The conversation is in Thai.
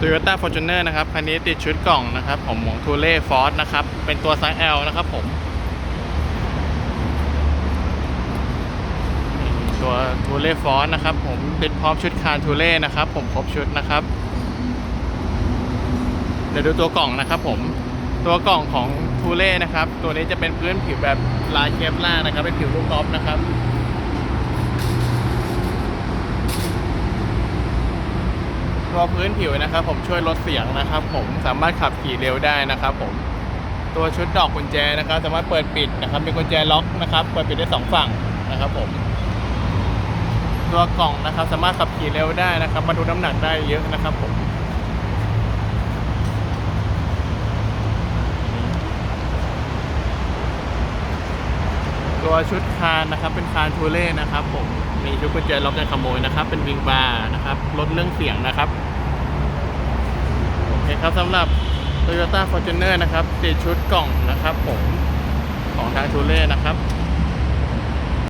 Toyota Fortuner นะครับ คันนี้ติดชุดกล่องนะครับ ผมของ t u l e Force นะครับ เป็นตัวไซส์ L นะครับผม ตัว t u l e Force นะครับ ผมติดพร้อมชุดคาน t u l e นะครับ ผมครบชุดนะครับ เดี๋ยวดูตัวกล่องนะครับผม ตัวกล่องของ t u l e นะครับ ตัวนี้จะเป็นพื้นผิวแบบลายเคปล่านะครับ เป็นผิวลูกกอล์ฟนะครับ พอพื้นผิวนะครับ ผมช่วยลดเสียงนะครับ ผมสามารถขับขี่เร็วได้นะครับ ผมตัวชุดดอกกุญแจนะครับ สามารถเปิดปิดนะครับเป็นกุญแจล็อกนะครับเปิดปิดได้สองฝั่งนะครับผมตัวกล่องนะครับ สามารถขับขี่เร็วได้นะครับบรรทุกน้ำหนักได้เยอะนะครับผม ตัวชุดคานนะครับ เป็นคานทูเล่นะครับผมมีชุดกุญแจล็อกกันขโมยนะครับ เป็นวิงบาร์นะครับลดเรื่องเสียงนะครับโอเคครับสำหรับ Toyota Fortuner นะครับติดชุดกล่องนะครับผมของทางทูเล่นะครับ